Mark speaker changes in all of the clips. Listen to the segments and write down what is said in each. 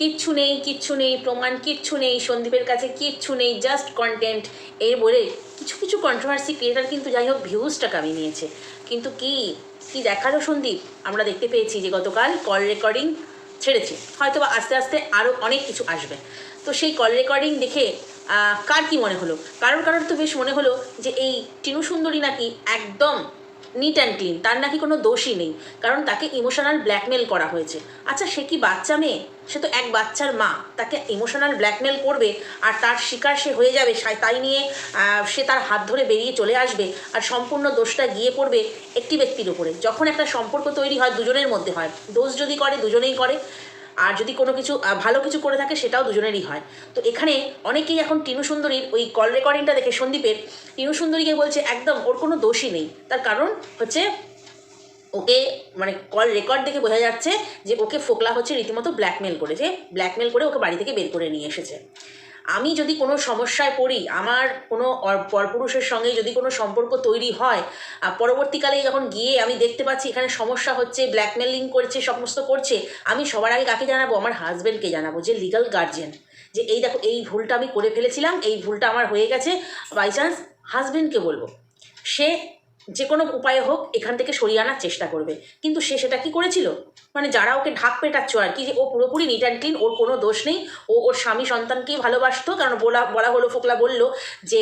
Speaker 1: কিচ্ছু নেই কিচ্ছু নেই, প্রমাণ কিচ্ছু নেই, সন্দীপের কাছে কিচ্ছু নেই জাস্ট কন্টেন্ট এই বলে কিছু কিছু কন্ট্রোভার্সি ক্রিয়েটার কিন্তু যাই হোক ভিউজটা কামিয়ে নিয়েছে। কিন্তু কি কি দেখাল সন্দীপ? আমরা দেখতে পেয়েছি যে গতকাল কল রেকর্ডিং ছেড়েছে। হয়তো বা আস্তে আস্তে আরও অনেক কিছু আসবে। তো সেই কল রেকর্ডিং দেখে কার কি মনে হলো? কারোর কারোর তো বেশ মনে হলো যে এই টিনু সুন্দরী নাকি একদম নিট অ্যান্ড ক্লিন তার নাকি কোনো দোষই নেই, কারণ তাকে ইমোশনাল ব্ল্যাকমেল করা হয়েছে। আচ্ছা সে কি বাচ্চা মেয়ে? সে তো এক বাচ্চার মা, তাকে ইমোশনাল ব্ল্যাকমেল করবে, আর তার শিকার সে হয়ে যাবে তাই নিয়ে সে তার হাত ধরে বেরিয়ে চলে আসবে, আর সম্পূর্ণ দোষটা গিয়ে পড়বে একটি ব্যক্তির উপরে। যখন একটা সম্পর্ক তৈরি হয় দুজনের মধ্যে হয়, দোষ যদি করে, দুজনেই করে। আর যদি কোনো কিছু ভালো কিছু করে থাকে সেটাও দুজনেরই হয়। তো এখানে অনেকেই এখন টিনু সুন্দরীর ওই কল রেকর্ডিংটা দেখে সন্দীপের, টিনু সুন্দরীকে বলছে, একদম, ওর কোনো দোষই নেই। তার কারণ হচ্ছে, ওকে মানে কল রেকর্ড দেখে বোঝা যাচ্ছে যে ওকে ফোকলা হচ্ছে রীতিমতো ব্ল্যাকমেল করেছে ব্ল্যাকমেল করে ওকে বাড়ি থেকে বের করে নিয়ে এসেছে। আমি যদি কোনো সমস্যায় পড়ি, আমার কোনো পরপুরুষের সঙ্গে যদি কোনো সম্পর্ক তৈরি হয় পরবর্তীকালে যখন গিয়ে আমি দেখতে পাচ্ছি এখানে সমস্যা হচ্ছে ব্ল্যাকমেলিং করছে, সমস্ত করছে, আমি সবার আগে কাকে জানাব? আমার হাজব্যান্ডকে জানাব, যে লিগাল গার্জেন যে এই দেখো, এই ভুলটা আমি করে ফেলেছিলাম, এই ভুলটা আমার হয়ে গেছে। বাই চান্স হাজব্যান্ডকে বলব। সে যে কোনো উপায়ে হোক এখান থেকে সরিয়ে আনার চেষ্টা করবে। কিন্তু সে সেটা কি করেছিল? মানে যারা ওকে ঢাক পেটাচ্ছ আর কি যে ও পুরোপুরি নিট অ্যান্ড ক্লিন ওর কোনো দোষ নেই। ও ওর স্বামী সন্তানকেই ভালোবাসতো, কারণ বলা বলা হলো, ফোকলা বলল যে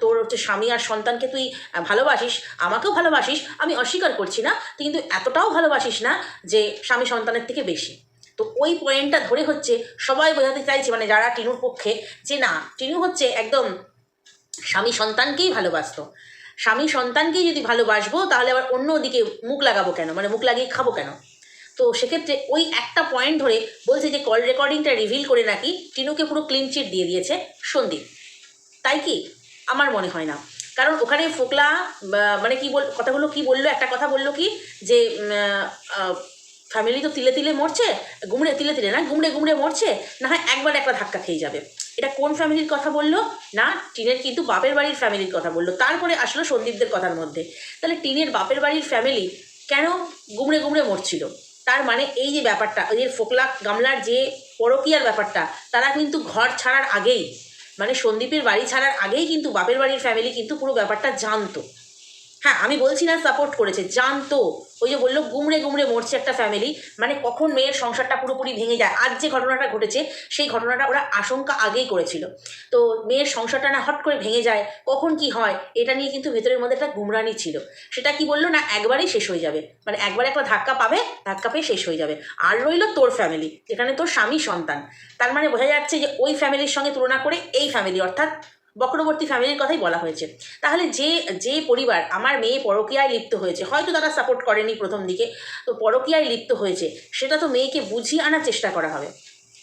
Speaker 1: তোর হচ্ছে স্বামী আর সন্তানকে তুই ভালোবাসিস, আমাকেও ভালোবাসিস, আমি অস্বীকার করছি না তুই কিন্তু এতটাও ভালোবাসিস না যে স্বামী সন্তানের থেকে বেশি। তো ওই পয়েন্টটা ধরে হচ্ছে সবাই বোঝাতে চাইছে মানে যারা টিনুর পক্ষে, যে না, টিনু হচ্ছে একদম স্বামী সন্তানকেই ভালোবাসতো। স্বামী সন্তানকেই যদি ভালোবাসবো, তাহলে আবার অন্য দিকে মুখ লাগাবো কেন? মানে মুখ লাগিয়ে খাব কেন? তো সেক্ষেত্রে ওই একটা পয়েন্ট ধরে বলছে যে কল রেকর্ডিংটা রিভিল করে নাকি টিনুকে পুরো ক্লিন চিট দিয়ে দিয়েছে সন্দীপ। তাই কি? আমার মনে হয় না। কারণ ওখানে ফোকলা মানে কি বল, কথাগুলো কি বলল? একটা কথা বলল কি যে ফ্যামিলি তো তিলে তিলে মরছে, গুমড়ে, তিলে তিলে না, গুমড়ে গুমড়ে মরছে, না হয় একবার একটা ধাক্কা খেয়ে যাবে। এটা কোন ফ্যামিলির কথা বলল? না, টিনের কিন্তু বাপের বাড়ির ফ্যামিলির কথা বলল। তারপরে আসলো সন্দীপদের কথার মধ্যে। তাহলে টিনের বাপের বাড়ির ফ্যামিলি কেন গুমড়ে গুমড়ে মরছিল? তার মানে এই যে ব্যাপারটা ওই যে ফোকলা গামলার যে পরকিয়ার ব্যাপারটা, তারা কিন্তু ঘর ছাড়ার আগেই মানে সন্দীপের বাড়ি ছাড়ার আগেই কিন্তু বাপের বাড়ির ফ্যামিলি কিন্তু পুরো ব্যাপারটা জানতো। হ্যাঁ আমি বলছি না সাপোর্ট করেছে, জানতো। ওই যে বলল, গুমড়ে গুমড়ে মরছে একটা ফ্যামিলি মানে কখন মেয়ের সংসারটা পুরোপুরি ভেঙে যায়। আজ যে ঘটনাটা ঘটেছে, সেই ঘটনাটা ওরা আশঙ্কা আগেই করেছিল। তো মেয়ের সংসারটা না হট করে ভেঙে যায়, কখন কি হয়, এটা নিয়ে কিন্তু ভেতরের মধ্যে একটা গুমরানি ছিল। সেটা কি বলল না, একবারেই শেষ হয়ে যাবে। মানে একবার একটা ধাক্কা পাবে, ধাক্কা পেয়ে শেষ হয়ে যাবে। আর রইল তোর ফ্যামিলি যেখানে তোর স্বামী সন্তান। তার মানে বোঝা যাচ্ছে যে ওই ফ্যামিলির সঙ্গে তুলনা করে এই ফ্যামিলি অর্থাৎ বক্রবর্তী ফ্যামিলির কথাই বলা হয়েছে। তাহলে যে যে পরিবার আমার মেয়ে পরকীয়ায় লিপ্ত হয়েছে, হয়তো তারা সাপোর্ট করেনি প্রথম দিকে, তো পরকীয়ায় লিপ্ত হয়েছে, সেটা তো মেয়েকে বুঝিয়ে আনার চেষ্টা করা হবে।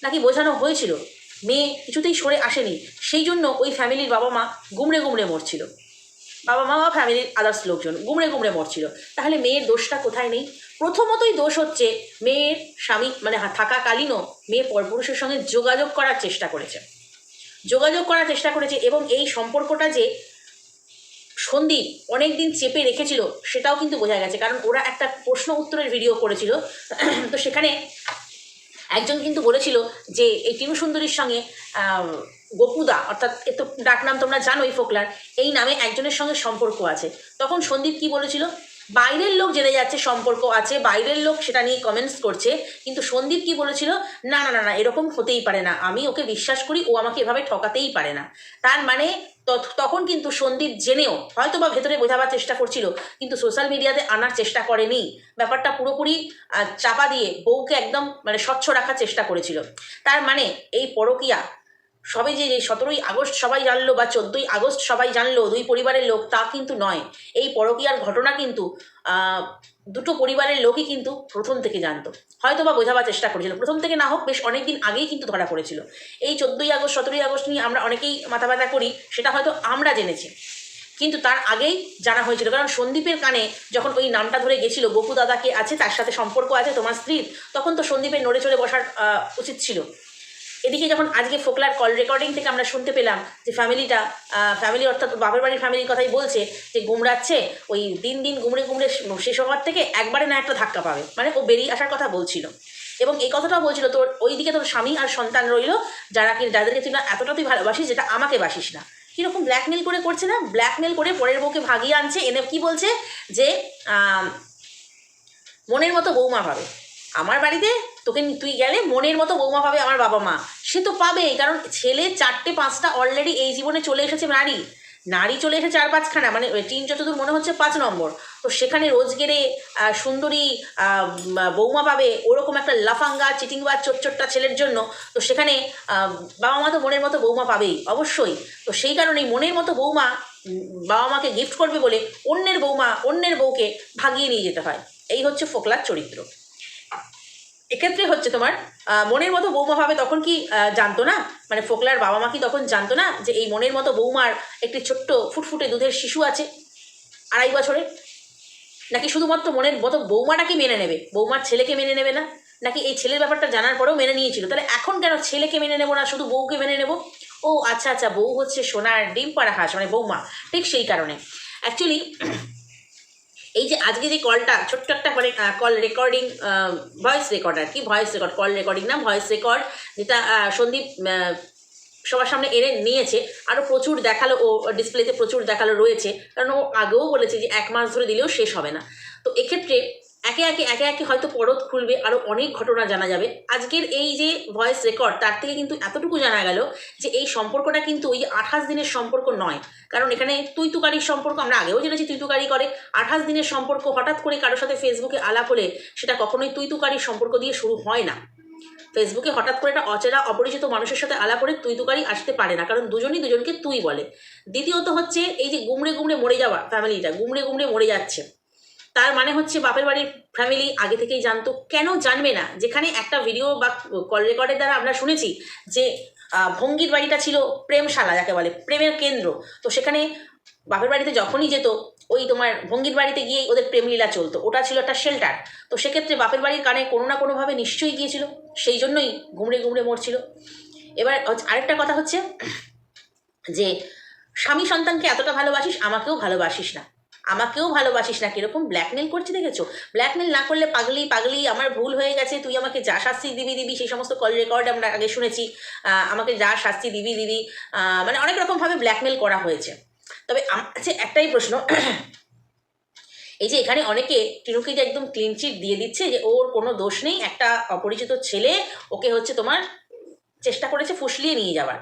Speaker 1: নাকি বোঝানো হয়েছিল? মেয়ে কিছুতেই সরে আসেনি, সেই জন্য ওই ফ্যামিলির বাবা মা গুমড়ে গুমড়ে মরছিল। বাবা মা বা ফ্যামিলির আদার্স লোকজন গুমড়ে গুমড়ে মরছিল। তাহলে মেয়ের দোষটা কোথায় নেই? প্রথমতই দোষ হচ্ছে মেয়ের স্বামী মানে থাকাকালীনও মেয়ে পরপুরুষের সঙ্গে যোগাযোগ করার চেষ্টা করেছে। যোগাযোগ করার চেষ্টা করেছে এবং এই সম্পর্কটা যে সন্দীপ অনেক দিন চেপে রেখেছিল, সেটাও কিন্তু বোঝা গেছে। কারণ ওরা একটা প্রশ্ন উত্তরের ভিডিও করেছিল। তো সেখানে একজন কিন্তু বলেছিল যে, এই টিনু সুন্দরীর সঙ্গে গোপুদা, অর্থাৎ এ তো ডাকনাম তোমরা জানোই ফোকলার, এই নামে একজনের সঙ্গে সম্পর্ক আছে। তখন সন্দীপ কি বলেছিল? বাইরের লোক জেনে যাচ্ছে সম্পর্ক আছে, বাইরের লোক সেটা নিয়ে কমেন্টস করছে, কিন্তু সন্দীপ কি বলেছিল? না না না না, এরকম হতেই পারে না। আমি ওকে বিশ্বাস করি, ও আমাকে এভাবে ঠকাতেই পারে না। তার মানে তখ- তখন কিন্তু সন্দীপ জেনেও হয়তো বা ভেতরে বোঝাবার চেষ্টা করছিল, কিন্তু সোশ্যাল মিডিয়াতে আনার চেষ্টা করেনি। ব্যাপারটা পুরোপুরি চাপা দিয়ে বউকে একদম মানে স্বচ্ছ রাখার চেষ্টা করেছিল। তার মানে এই পরকীয়া সবে যে সতেরোই আগস্ট সবাই জানলো বা চোদ্দোই আগস্ট সবাই জানলো, দুই পরিবারের লোক, তা কিন্তু নয়। এই পরকীয়ার ঘটনা কিন্তু দুটো পরিবারের লোকই কিন্তু প্রথম থেকে জানতো। হয়তো বা বোঝাবার চেষ্টা করেছিল। প্রথম থেকে না হোক, বেশ অনেক দিন আগেই কিন্তু ধরা পড়েছিল। এই চোদ্দোই আগস্ট, সতেরোই আগস্ট নিয়ে আমরা অনেকেই মাথা ব্যথা করি, সেটা হয়তো আমরা জেনেছি। কিন্তু তার আগেই জানা হয়েছিল। কারণ সন্দীপের কানে যখন ওই নামটা ধরে গেছিল, গপু দাদাকে আছে, তার সাথে সম্পর্ক আছে তোমার স্ত্রীর? তখন তো সন্দীপের নড়ে চড়ে বসার উচিত ছিল। এদিকে যখন আজকে ফোকলার কল রেকর্ডিং থেকে আমরা শুনতে পেলাম যে ফ্যামিলিটা ফ্যামিলি অর্থাৎ বাপের বাড়ির ফ্যামিলির কথাই বলছে যে গুমড়াচ্ছে, ওই দিন দিন গুমড়ে গুমড়ে শেষ হওয়ার থেকে একবারে না একটা ধাক্কা পাবে। মানে ও বেরিয়ে আসার কথা বলছিল। এবং এই কথাটাও বলছিল, তোর ওইদিকে তোর স্বামী আর সন্তান রইল, যারা কি যাদেরকে তুই না এতটা তুই ভালোবাসিস, যেটা আমাকে বাসিস না। কীরকম ব্ল্যাকমেল করে করছে না? ব্ল্যাকমেল করে পরের বউকে ভাগিয়ে আনছে, এনে কি বলছে? যে মনের মতো বৌমা পাবে। আমার বাড়িতে তোকে তুই গেলে মনের মতো বৌমা পাবে আমার বাবা মা। সে তো পাবে কারণ ছেলে চারটে, পাঁচটা অলরেডি এই জীবনে চলে এসেছে নারী। নারী চলে এসেছে চার পাঁচখানা মানে তিন চতুর্থ মনে হচ্ছে পাঁচ নম্বর। তো সেখানে রোজগেরে সুন্দরী বৌমা পাবে ওরকম একটা লাফাঙ্গা, চিটিংবাজ, চোটচোট্টা ছেলের জন্য। তো সেখানে বাবা মা তো মনের মতো বৌমা পাবেই, অবশ্যই। তো সেই কারণেই মনের মতো বৌমা বাবা মাকে গিফট করবে বলে অন্যের বৌমা, অন্যের বউকে ভাগিয়ে নিয়ে যেতে হয়। এই হচ্ছে ফোকলার চরিত্র। এক্ষেত্রে হচ্ছে তোমার মনের মতো বৌমা ভাবে তখন কি জানতো না? মানে ফোকলার বাবা মা কি তখন জানতো না যে এই মনের মতো বৌমার একটি ছোট্ট ফুটফুটে দুধের শিশু আছে আড়াই বছরে? নাকি শুধুমাত্র মনের মতো বৌমাটাকে মেনে নেবে? বৌমার ছেলেকে মেনে নেবে না? নাকি এই ছেলের ব্যাপারটা জানার পরেও মেনে নিয়েছিল? তাহলে এখন কেন ছেলেকে মেনে নেব না, শুধু বউকে মেনে নেব? ও আচ্ছা আচ্ছা বউ হচ্ছে সোনার ডিম পাড়া হাঁস মানে বৌমা, ঠিক সেই কারণে। অ্যাকচুয়ালি এই যে আজকে যে কলটা ছোট্ট একটা মানে কল রেকর্ডিং ভয়েস রেকর্ড আর কি ভয়েস রেকর্ড কল রেকর্ডিং না ভয়েস রেকর্ড যেটা সন্দীপ সবার সামনে এনে নিয়েছে আরও প্রচুর দেখাল, ও ডিসপ্লেতে প্রচুর দেখাল রয়েছে, কারণ ও আগেও বলেছে যে এক মাস ধরে দিলেও শেষ হবে না। তো এক্ষেত্রে একে একে একে একে হয়তো পরত খুলবে আরও অনেক ঘটনা জানা যাবে। আজকের এই যে ভয়েস রেকর্ড তার থেকে কিন্তু এতটুকু জানা গেল যে এই সম্পর্কটা কিন্তু ওই যে আঠাশ দিনের সম্পর্ক নয়। কারণ এখানে তুই তুকারির সম্পর্ক, আমরা আগেও জেনেছি তুইতুকারি করে। আঠাশ দিনের সম্পর্ক হঠাৎ করে কারোর সাথে ফেসবুকে আলাপ হলে সেটা কখনোই তুই তুকারির সম্পর্ক দিয়ে শুরু হয় না। ফেসবুকে হঠাৎ করে একটা অচেনা, অপরিচিত মানুষের সাথে আলাপ করে তুই তুকারি আসতে পারে না। কারণ দুজনই দুজনকে তুই বলে। দ্বিতীয়ত হচ্ছে এই যে গুমড়ে গুমড়ে মরে যাওয়া ফ্যামিলিটা গুমড়ে গুমড়ে মরে যাচ্ছে। তার মানে হচ্ছে বাপের বাড়ির ফ্যামিলি আগে থেকেই জানতো। কেন জানবে না? যেখানে একটা ভিডিও বা কল রেকর্ডের দ্বারা আমরা শুনেছি যে ভঙ্গির বাড়িটা ছিল প্রেমশালা, যাকে বলে, প্রেমের কেন্দ্র। তো সেখানে বাপের বাড়িতে যখনই যেত, ওই তোমার ভঙ্গির বাড়িতে গিয়েই ওদের প্রেমলীলা চলতো। ওটা ছিল একটা শেল্টার তো সেক্ষেত্রে বাপের বাড়ির কানে কোনো না কোনোভাবে নিশ্চয়ই গিয়েছিল। সেই জন্যই ঘুমড়ে ঘুমড়ে মরছিল। এবার আরেকটা কথা হচ্ছে যে, স্বামী সন্তানকে এতটা ভালোবাসিস, আমাকেও ভালোবাসিস না। আমাকেও ভালোবাসিস না, কীরকম ব্ল্যাকমেল করছে দেখেছ? ব্ল্যাকমেল না করলে পাগলি পাগলি, আমার ভুল হয়ে গেছে, তুই আমাকে যা শাস্তি দিবি দিবি, সেই সমস্ত কল রেকর্ড আমরা আগে শুনেছি আমাকে যা শাস্তি দিবি দিবি মানে অনেক রকমভাবে ব্ল্যাকমেল করা হয়েছে। তবে আমার কাছে একটাই প্রশ্ন। এই যে এখানে অনেকে টিনুকে যে একদম ক্লিন চিট দিয়ে দিচ্ছে যে ওর কোনো দোষ নেই, একটা অপরিচিত ছেলে ওকে হচ্ছে তোমার চেষ্টা করেছে ফুসলিয়ে নিয়ে যাওয়ার।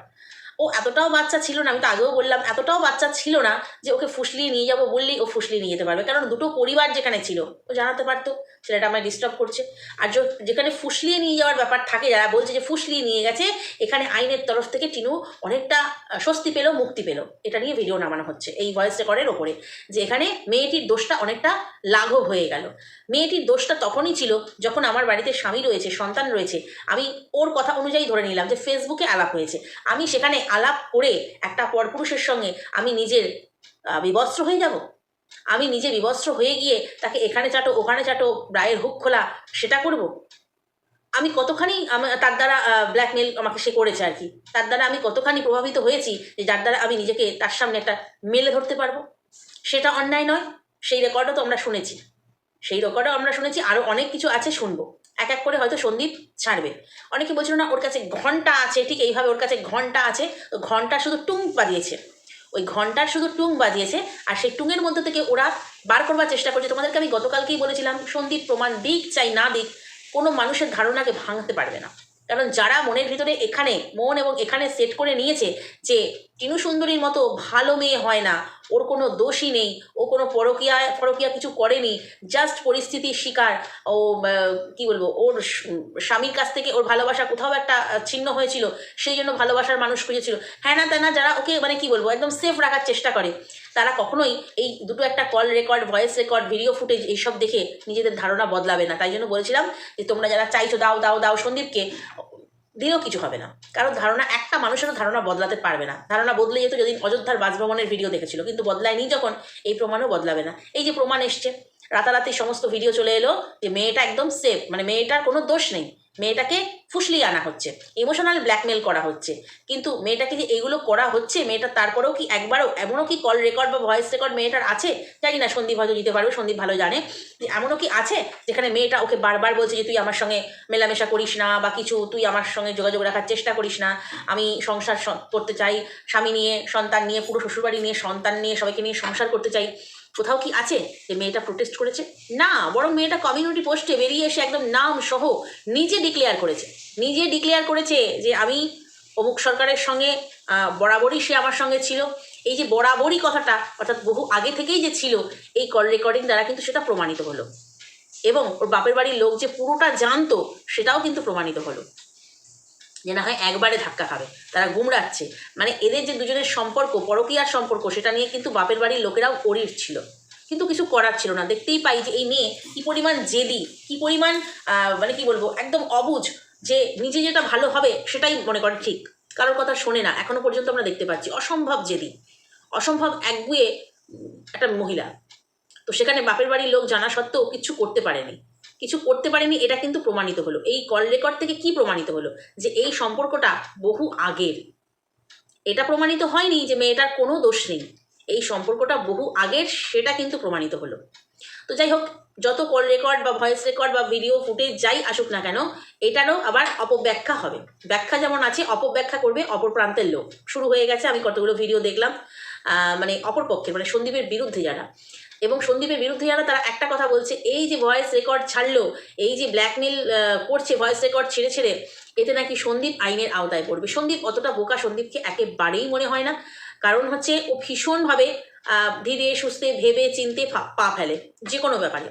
Speaker 1: ও এতটাও বাচ্চা ছিল না, আমি তো আগেও বললাম, এতটাও বাচ্চা ছিল না যে ওকে ফুসলিয়ে নিয়ে যাব বললেই ও ফুসলিয়ে নিয়ে যেতে পারবে। কারণ দুটো পরিবার যেখানে ছিল, ও জানাতে পারতো, ছেলেটা আমায় ডিস্টার্ব করছে। আর যেখানে ফুসলিয়ে নিয়ে যাওয়ার ব্যাপার থাকে, যারা বলছে যে ফুসলিয়ে নিয়ে গেছে, এখানে আইনের তরফ থেকে টিনু অনেকটা স্বস্তি পেল, মুক্তি পেল। এটা নিয়ে ভিডিও নামানো হচ্ছে, এই ভয়েস রেকর্ডের ওপরে। যে এখানে মেয়েটির দোষটা অনেকটা লাঘব হয়ে গেল। মেয়েটির দোষটা তখনই ছিল যখন আমার বাড়িতে স্বামী রয়েছে, সন্তান রয়েছে। আমি ওর কথা অনুযায়ী ধরে নিলাম যে ফেসবুকে আলাপ হয়েছে। আমি সেখানে আলাপ করে একটা পরপুরুষের সঙ্গে আমি নিজের বিবস্ত্র হয়ে যাব? আমি নিজে বিবস্ত্র হয়ে গিয়ে তাকে এখানে চাটো, ওখানে চাটো, রায়ের হুক খোলা, সেটা করব? আমি কতখানি তার দ্বারা ব্ল্যাকমেল আমাকে সে করেছে আর কি? তার দ্বারা আমি কতখানি প্রভাবিত হয়েছি যে যার দ্বারা আমি নিজেকে তার সামনে একটা মেলে ধরতে পারব? সেটা অন্যায় নয়, সেই রেকর্ডও তো আমরা শুনেছি। সেই রেকর্ডও আমরা শুনেছি আরও অনেক কিছু আছে শুনব। এক এক করে হয়তো সন্দীপ ছাড়বে। অনেকে বলছিল না, ওর কাছে ঘণ্টা আছে, ঠিক এইভাবে ওর কাছে ঘণ্টা আছে। তো ঘণ্টা শুধু টুং বাজিয়েছে। ওই ঘণ্টার শুধু টুং বাজিয়েছে, আর সেই টুংয়ের মধ্যে থেকে ওরা বার করবার চেষ্টা করছে। তোমাদেরকে আমি গতকালকেই বলেছিলাম, সন্দীপ প্রমাণ দিক চাই না দিক, কোনো মানুষের ধারণাকে ভাঙতে পারবে না। কারণ যারা মনের ভিতরে এখানে, মন এবং এখানে সেট করে নিয়েছে যে, টিনু সুন্দরীর মতো ভালো মেয়ে হয় না ওর কোনো দোষই নেই, ও কোনো পরকিয়া পরকিয়া কিছু করেনি জাস্ট পরিস্থিতির শিকার। ও কি বলব, ওর স্বামীর কাছ থেকে ওর ভালোবাসা কোথাও একটা ছিন্ন হয়েছিল, সেই জন্য ভালোবাসার মানুষ খুঁজেছিল। হ্যাঁ না তেনা যারা ওকে মানে কি বলব, একদম সেফ রাখার চেষ্টা করে। তারা কখনোই এই দুটো একটা call record voice record video footage এইসব দেখে নিজেদের ধারণা বদলাবে না। তাই জন্য বলেছিলাম যে তোমরা যারা চাইছো, দাও দাও দাও সন্দীপকে দিলেও কিছু হবে না। কারণ ধারণা, একটা মানুষেরও ধারণা বদলাতে পারবে না। ধারণা বদলে যেত যেদিন অযোধ্যার বাসভবনের ভিডিও দেখেছিল। কিন্তু বদলায়নি যখন, এই প্রমাণও বদলাবে না। এই যে প্রমাণ এসছে, রাতারাতি সমস্ত ভিডিও চলে এলো যে মেয়েটা একদম সেফ মানে মেয়েটার কোনো দোষ নেই। মেয়েটাকে ফুসলিয়ে আনা হচ্ছে ইমোশনাল ব্ল্যাকমেল করা হচ্ছে। কিন্তু মেয়েটাকে যে এইগুলো করা হচ্ছে, মেয়েটা তারপরেও কি একবারও এমনও কি কল রেকর্ড বা ভয়েস রেকর্ড মেয়েটার আছে? জানি না, সন্দীপ হয়তো দিতে পারবে, সন্দীপ ভালো জানে। যে এমনও কি আছে যেখানে মেয়েটা ওকে বারবার বলছে যে, তুই আমার সঙ্গে মেলামেশা করিস না বা কিছু, তুই আমার সঙ্গে যোগাযোগ রাখার চেষ্টা করিস না। আমি সংসার করতে চাই, স্বামী নিয়ে, সন্তান নিয়ে, পুরো শ্বশুরবাড়ি নিয়ে, সন্তান নিয়ে, সবাইকে নিয়ে সংসার করতে চাই। কোথাও কি আছে? যে মেয়েটা প্রোটেস্ট করেছে? না, বরং মেয়েটা কমিউনিটি পোস্টে বেরিয়ে এসে একদম নাম সহ নিজে ডিক্লেয়ার করেছে। নিজে ডিক্লেয়ার করেছে যে আমি অমুক সরকারের সঙ্গে বরাবরই সে আমার সঙ্গে ছিল। এই যে বরাবরই কথাটা, অর্থাৎ বহু আগে থেকেই যে ছিল, এই কল রেকর্ডিং দ্বারা কিন্তু সেটা প্রমাণিত হলো। এবং ওর বাপের বাড়ির লোক যে পুরোটা জানতো, সেটাও কিন্তু প্রমাণিত হলো। যে না হয় একবারে ধাক্কা খাবে। তারা গুমড়াচ্ছে। মানে এদের যে দুজনের সম্পর্ক, পরকীয়ার সম্পর্ক, সেটা নিয়ে কিন্তু বাপের বাড়ির লোকেরাও অরির ছিল। কিন্তু কিছু করার ছিল না। দেখতেই পাই যে এই মেয়ে কী পরিমাণ জেদি, কি পরিমাণ মানে কি বলব, একদম অবুঝ যে নিজে যেটা ভালো হবে সেটাই মনে করে ঠিক। কারোর কথা শোনে না। এখনও পর্যন্ত আমরা দেখতে পাচ্ছি। অসম্ভব জেদি। অসম্ভব একগুয়ে একটা মহিলা। তো সেখানে বাপের বাড়ির লোক জানা সত্ত্বেও কিছু করতে পারেনি। কিছু করতে পারেনি, এটা কিন্তু প্রমাণিত হলো। এই কল রেকর্ড থেকে কি প্রমাণিত হলো? যে এই সম্পর্কটা বহু আগের। এটা প্রমাণিত হয়নি যে মেয়েটার কোনো দোষ নেই। এই সম্পর্কটা বহু আগের, সেটা কিন্তু প্রমাণিত হলো। তো যাই হোক, যত কল রেকর্ড বা ভয়েস রেকর্ড বা ভিডিও ফুটেজ যাই আসুক না কেন, এটারও আবার অপব্যাখ্যা হবে। ব্যাখ্যা যেমন আছে, অপব্যাখ্যা করবে অপর প্রান্তের লোক। শুরু হয়ে গেছে, আমি কতগুলো ভিডিও দেখলাম। মানে অপর পক্ষে মানে সন্দীপের বিরুদ্ধে যারা। এবং সন্দীপের বিরুদ্ধে যারা, তারা একটা কথা বলছে, এই যে ভয়েস রেকর্ড ছাড়লো, এই যে ব্ল্যাকমেল করছে ভয়েস রেকর্ড ছেড়ে ছেড়ে, এতে নাকি সন্দীপ আইনের আওতায় পড়বে। সন্দীপ অতটা বোকা সন্দীপকে একেবারেই মনে হয় না। কারণ হচ্ছে, ও ভীষণভাবে ধীরে, সুস্থে, ভেবে, চিনতে পা ফেলে যে কোনো ব্যাপারে।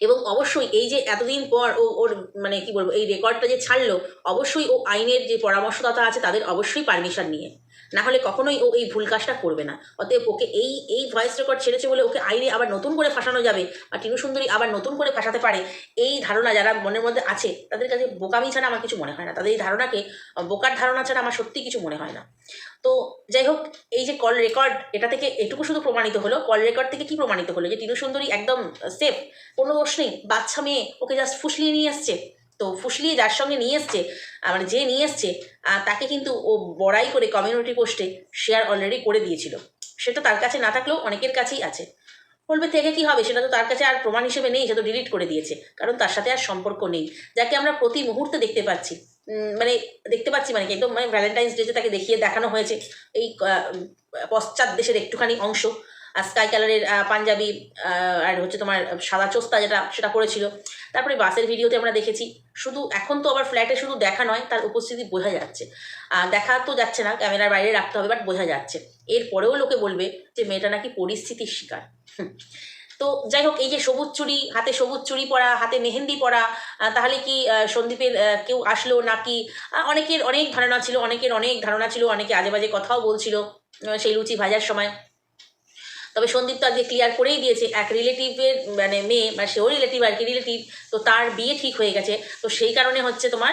Speaker 1: এবং অবশ্যই এই যে এতদিন পর ও, ওর মানে কি বলব, এই রেকর্ডটা যে ছাড়লো, অবশ্যই ও আইনের যে পরামর্শদাতা আছে, তাদের অবশ্যই পারমিশন নিয়ে। না হলে কখনোই ও এই ভুল কাজটা করবে না। অতএব ওকে এই এই ভয়েস রেকর্ড ছেড়েছে বলে ওকে আইনে আবার নতুন করে ফাঁসানো যাবে বা টিনু সুন্দরী আবার নতুন করে ফাঁসাতে পারে, এই ধারণা যারা মনের মধ্যে আছে, তাদের কাছে বোকামি ছাড়া আমার কিছু মনে হয় না। তাদের এই ধারণাকে, বোকার ধারণা ছাড়া আমার সত্যি কিছু মনে হয় না। তো যাই হোক, এই যে কল রেকর্ড এটা থেকে এটুকু শুধু প্রমাণিত হলো। কল রেকর্ড থেকে কি প্রমাণিত হলো? যে টিনু সুন্দরী একদম সেফ কোনো দোষ নেই। বাচ্চা মেয়ে ওকে জাস্ট ফুসলিয়ে নিয়ে এসছে। তো ফুসলিয়ে যার সঙ্গে নিয়ে এসছে মানে যে নিয়ে এসছে তাকে কিন্তু ও বড়াই করে কমিউনিটি পোস্টে শেয়ার অলরেডি করে দিয়েছিল। সেটা তার কাছে না থাকলেও অনেকের কাছেই আছে। বলবে থেকে কি হবে? সেটা তো তার কাছে আর প্রমাণ হিসেবে নেই, সে তো ডিলিট করে দিয়েছে। কারণ তার সাথে আর সম্পর্ক নেই। যাকে আমরা প্রতি মুহূর্তে দেখতে পাচ্ছি মানে দেখতে পাচ্ছি মানে একদম মানে ভ্যালেন্টাইন্স ডেতে তাকে দেখিয়ে দেখানো হয়েছে, এই পশ্চাৎ দেশের একটুখানি অংশ। স্কাই কালারের পাঞ্জাবি আর হচ্ছে তোমার সাদা চোস্তা যেটা, সেটা পড়েছিল তারপরে বাসের ভিডিওতে আমরা দেখেছি, শুধু এখন তো আবার ফ্ল্যাটে শুধু দেখা নয়, তার উপস্থিতি বোঝা যাচ্ছে। দেখা তো যাচ্ছে না, ক্যামেরার বাইরে রাখতে হবে বাট বোঝা যাচ্ছে। এরপরেও লোকে বলবে যে মেয়েটা নাকি পরিস্থিতির শিকার। তো যাই হোক, এই যে সবুজ চুড়ি, হাতে সবুজ চুড়ি পরা, হাতে মেহেন্দি পরা তাহলে কি সন্দীপের কেউ আসলো নাকি? অনেকের অনেক ধারণা ছিল, অনেকের অনেক ধারণা ছিল, অনেকে আজে বাজে কথাও বলছিল সেই লুচি ভাজার সময়। তবে সন্দীপ তো আজকে ক্লিয়ার করেই দিয়েছে, এক রিলেটিভের মানে মেয়ে মানে সেও রিলেটিভ আর কি রিলেটিভ তো তার বিয়ে ঠিক হয়ে গেছে, তো সেই কারণে হচ্ছে তোমার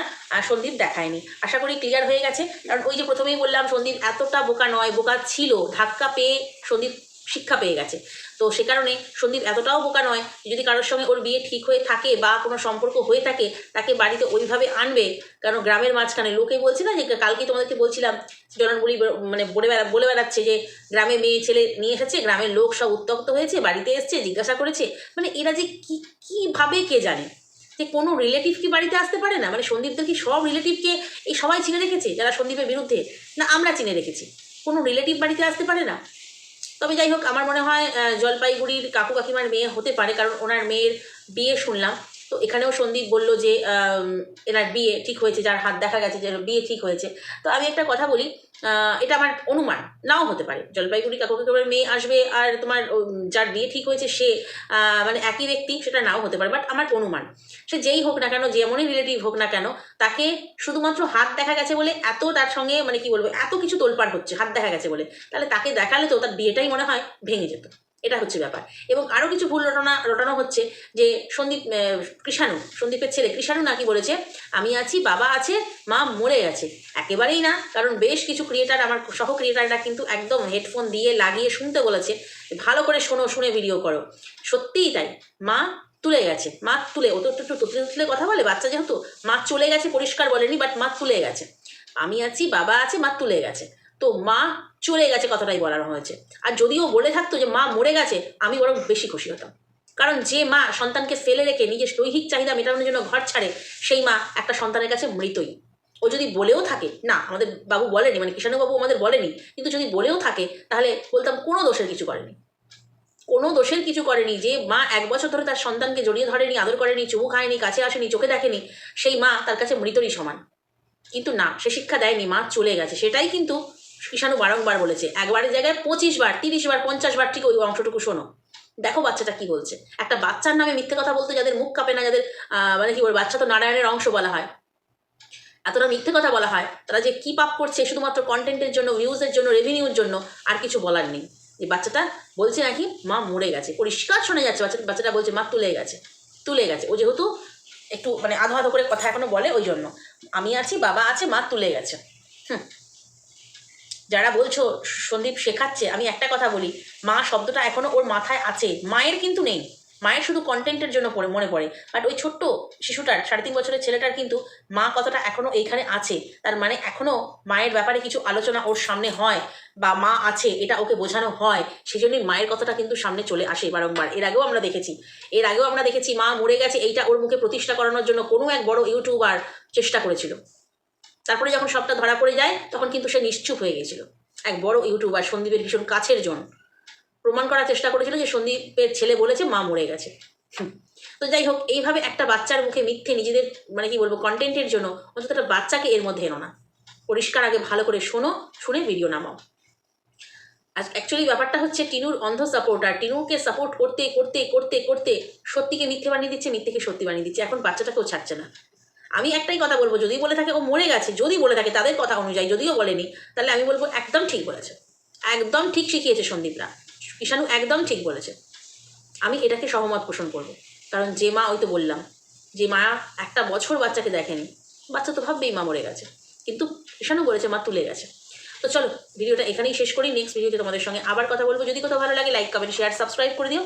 Speaker 1: সন্দীপ দেখায়নি। আশা করি ক্লিয়ার হয়ে গেছে, কারণ ওই যে প্রথমেই বললাম, সন্দীপ এতটা বোকা নয়, বোকা ছিল, ধাক্কা পেয়ে সন্দীপ শিক্ষা পেয়ে গেছে। তো সে কারণে সন্দীপ এতটাও বোকা নয় যদি কারোর সঙ্গে ওর বিয়ে ঠিক হয়ে থাকে বা কোনো সম্পর্ক হয়ে থাকে, তাকে বাড়িতে ওইভাবে আনবে? কারণ গ্রামের মাঝখানে লোকে বলছে না যে কালকে তোমাদেরকে বলছিলাম, জননবুড়ি বে- মানে বলে বেড়া, বলে বেড়াচ্ছে যে, গ্রামে মেয়ে ছেলে নিয়ে এসেছে, গ্রামের লোক সব উত্তক্ত হয়েছে, বাড়িতে এসছে, জিজ্ঞাসা করেছে। মানে এরা যে কী কীভাবে কে জানে? যে কোনো রিলেটিভ কি বাড়িতে আসতে পারে না? মানে সন্দীপদের কি সব রিলেটিভকে এই সবাই চিনে রেখেছে, যারা সন্দীপের বিরুদ্ধে? না, আমরা চিনে রেখেছি। কোনো রিলেটিভ বাড়িতে আসতে পারে না? তবে যাই হোক, আমার মনে হয় জলপাইগুড়ির কাকু কাকিমার মেয়ে হতে পারে, কারণ ওনার মেয়ের বিয়ে শুনলাম। তো এখানেও সন্দীপ বলল যে এনার বিয়ে ঠিক হয়েছে, যার হাত দেখা গেছে যে বিয়ে ঠিক হয়েছে। তো আমি একটা কথা বলি এটা আমার অনুমান, নাও হতে পারে। জলপাইগুড়ি কাকু কাকিমার মেয়ে আসবে আর তোমার যার বিয়ে ঠিক হয়েছে সে মানে একই ব্যক্তি, সেটা নাও হতে পারে বাট আমার অনুমান, সে যেই হোক না কেন যেমনই রিলেটিভ হোক না কেন, তাকে শুধুমাত্র হাত দেখা গেছে বলে এত তার সঙ্গে মানে কি বলব, এত কিছু তোলপাড় হচ্ছে, হাত দেখা গেছে বলে। তাহলে তাকে দেখালে তো তার বিয়েটাই মনে হয় ভেঙে যেত। এটা হচ্ছে ব্যাপার। এবং আরও কিছু ভুল রটনা, রটানো হচ্ছে যে সন্দীপ কৃষাণু, সন্দীপের ছেলে কৃষাণু নাকি বলেছে, আমি আছি, বাবা আছে, মা মরে গেছে। একেবারেই না, কারণ বেশ কিছু ক্রিয়েটার আমার সহ ক্রিয়েটাররা কিন্তু একদম হেডফোন দিয়ে লাগিয়ে শুনতে বলেছে ভালো করে শোনো, শুনে ভিডিও করো। সত্যিই তাই, মা তুলে গেছে, মা তুলে, ও তো একটু তুলে তুলে কথা বলে, বাচ্চা যেহেতু, মা চলে গেছে পরিষ্কার বলেনি বাট মা তুলে গেছে। আমি আছি, বাবা আছে, মা তুলে গেছে। তো মা চলে গেছে কথাটাই বলানো হয়েছে। আর যদিও বলে থাকতো যে মা মরে গেছে, আমি বরং বেশি খুশি হতাম। কারণ যে মা সন্তানকে ফেলে রেখে নিজের দৈহিক চাহিদা মেটানোর জন্য ঘর ছাড়ে, সেই মা একটা সন্তানের কাছে মৃতই। ও যদি বলেও থাকে, না, আমাদের বাবু বলেনি মানে কিষাণবাবু আমাদের বলেনি, কিন্তু যদি বলেও থাকে, তাহলে বলতাম কোনো দোষের কিছু করেনি। কোনো দোষের কিছু করেনি, যে মা এক বছর ধরে তার সন্তানকে জড়িয়ে ধরেনি, আদর করেনি, চুমু খায়নি, কাছে আসেনি, চোখে দেখেনি, সেই মা তার কাছে মৃতরই সমান। কিন্তু না, সে শিক্ষা দেয়নি, মা চলে গেছে। সেটাই কিন্তু কিষাণু বারংবার বলেছে, একবারের জায়গায় পঁচিশ বার, তিরিশ বার, পঞ্চাশ বার ঠিক ওই অংশটুকু শোনো। দেখো বাচ্চাটা কি বলছে। একটা বাচ্চার নামে মিথ্যে কথা বলতে যাদের মুখ কাঁপে না, যাদের মানে কি বলব, বাচ্চা তো নারায়ণের অংশ বলা হয়। এতটা মিথ্যে কথা বলা হয়, তারা যে কি পাপ করছে শুধুমাত্র কন্টেন্টের জন্য ভিউজের জন্য রেভিনিউর জন্য, আর কিছু বলার নেই। যে বাচ্চাটা বলছে নাকি, মা মরে গেছে। পরিষ্কার শোনা যাচ্ছে বাচ্চাটা বাচ্চাটা বলছে, মা তুলে গেছে তুলে গেছে। ও যেহেতু একটু মানে আধো আধো করে কথা এখনও বলে ওই জন্য। আমি আছি, বাবা আছে, মা তুলে গেছে। হুম। যারা বলছো, সন্দীপ শেখাচ্ছে, আমি একটা কথা বলি, মা শব্দটা এখনও ওর মাথায় আছে, মায়ের কিন্তু নেই। মায়ের শুধু কন্টেন্টের জন্য পড়ে, মনে পড়ে। বাট ওই ছোট্ট শিশুটার, সাড়ে তিন বছরের ছেলেটার কিন্তু মা কথাটা এখনও এইখানে আছে। তার মানে এখনও মায়ের ব্যাপারে কিছু আলোচনা ওর সামনে হয়, বা মা আছে, এটা ওকে বোঝানো হয়। সেই জন্যই মায়ের কথাটা কিন্তু সামনে চলে আসে বারংবার। এর আগেও আমরা দেখেছি, এর আগেও আমরা দেখেছি মা মরে গেছে, এইটা ওর মুখে প্রতিষ্ঠা করানোর জন্য কোনো এক বড় ইউটিউবার চেষ্টা করেছিল। তারপরে যখন সবটা ধরা পড়ে যায়, তখন কিন্তু সে নিশ্চুপ হয়ে গেছিল। এক বড় ইউটিউবার, সন্দীপের ভীষণ কাছের জন, প্রমাণ করার চেষ্টা করেছিল যে সন্দীপের ছেলে বলেছে, মা মরে গেছে। তো যাই হোক, এইভাবে একটা বাচ্চার মুখে মিথ্যে নিজেদের মানে কি বলব কন্টেন্টের জন্য অন্তত একটা বাচ্চাকে এর মধ্যে এনো না। পরিষ্কার আগে ভালো করে শোনো, শুনে ভিডিও নামাও। আজ অ্যাকচুয়ালি ব্যাপারটা হচ্ছে, টিনুর অন্ধ সাপোর্টার টিনুকে সাপোর্ট করতে করতে করতে করতে সত্যিকে মিথ্যে বানিয়ে দিচ্ছে, মিথ্যেকে সত্যি বানিয়ে দিচ্ছে। এখন বাচ্চাটাকেও ছাড়ছে না। আমি একটাই কথা বলব, যদি বলে থাকে ও মরে গেছে, যদি বলে থাকে তাদের কথা অনুযায়ী যদিও বলেনি, তাহলে আমি বলব একদম ঠিক বলেছে। একদম ঠিক শিখিয়েছে সন্দীপরা। ঈশানু একদম ঠিক বলেছে। আমি এটাকে সহমত পোষণ করব। কারণ যে মা, ওই তো বললাম, যে মা একটা বছর বাচ্চাকে দেখেনি, বাচ্চা তো ভাববেই মা মরে গেছে। কিন্তু ঈশানু বলেছে, মা তুলে গেছে। তো চলো, ভিডিওটা এখানেই শেষ করি। নেক্সট ভিডিওতে তোমাদের সঙ্গে আবার কথা বলব। যদি কোথাও ভালো লাগে লাইক কমেন্ট শেয়ার সাবস্ক্রাইব করে দিও।